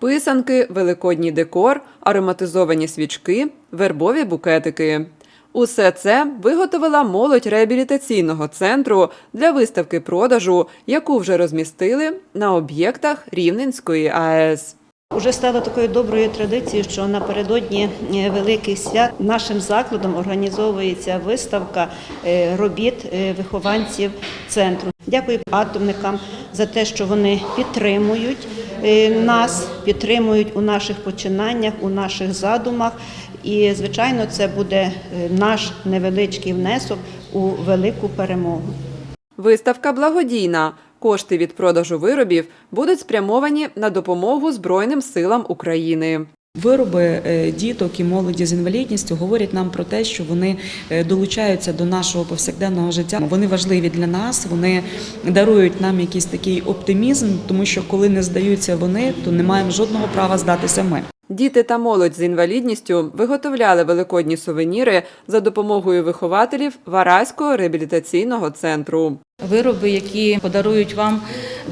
писанки, великодній декор, ароматизовані свічки, вербові букетики. Усе це виготовила молодь реабілітаційного центру для виставки продажу, яку вже розмістили на об'єктах Рівненської АЕС. Уже стало такою доброю традицією, що напередодні е, великих свят нашим закладом організовується виставка е, робіт е, вихованців центру. Дякую атомникам за те, що вони підтримують нас, підтримують у наших починаннях, у наших задумах. І, звичайно, це буде е, наш невеличкий внесок у велику перемогу. Виставка благодійна. Кошти від продажу виробів будуть спрямовані на допомогу Збройним силам України. Вироби е, діток і молоді з інвалідністю говорять нам про те, що вони е, долучаються до нашого повсякденного життя. Вони важливі для нас, вони дарують нам якийсь такий оптимізм, тому що коли не здаються вони, то не маємо жодного права здатися ми. Діти та молодь з інвалідністю виготовляли великодні сувеніри за допомогою вихователів Вараського реабілітаційного центру. Вироби, які подарують вам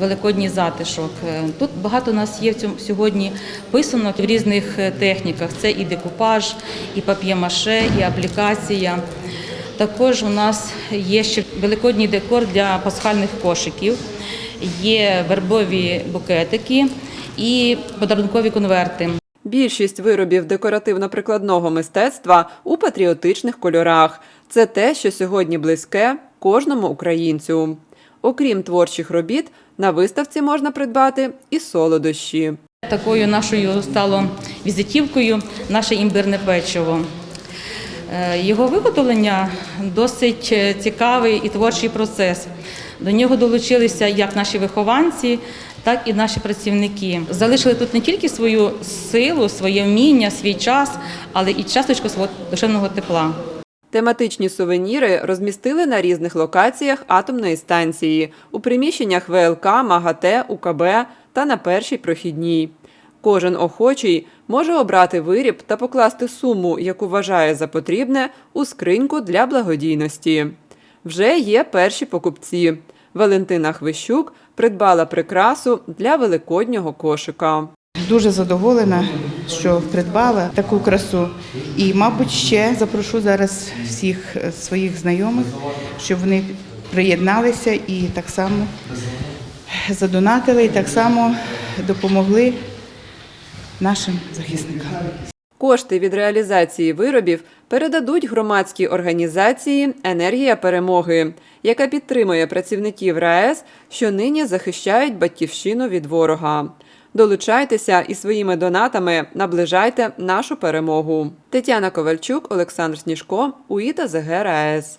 великодній затишок. Е, Тут багато у нас є сьогодні писанок в різних е, техніках. Це і декупаж, і пап'є-маше, і аплікація. Також у нас є ще великодній декор для пасхальних кошиків, є вербові букетики і подарункові конверти. Більшість виробів декоративно-прикладного мистецтва у патріотичних кольорах. Це те, що сьогодні близьке кожному українцю. Окрім творчих робіт, на виставці можна придбати і солодощі. Такою нашою стало візитівкою наше імбирне печиво. Е, Його виготовлення досить е, цікавий і творчий процес. До нього долучилися як наші вихованці, так і наші працівники. Залишили тут не тільки свою силу, своє вміння, свій час, але і часточку свого душевного тепла. Тематичні сувеніри розмістили на різних локаціях атомної станції у приміщеннях ВЛК, МАГАТЕ, УКБ та на першій прохідній. Кожен охочий може обрати виріб та покласти суму, яку вважає за потрібне, у скриньку для благодійності. Вже є перші покупці. Валентина Хвищук придбала прикрасу для великоднього кошика. Дуже задоволена, що придбала таку красу. І, мабуть, ще запрошу зараз всіх своїх знайомих, щоб вони приєдналися і так само задонатили, і так само допомогли нашим захисникам. Кошти від реалізації виробів передадуть громадській організації Енергія перемоги, яка підтримує працівників РаЕС, що нині захищають батьківщину від ворога. Долучайтеся і своїми донатами наближайте нашу перемогу. Тетяна Ковальчук, Олександр Сніжко, УІТА ЗГ РаЕС.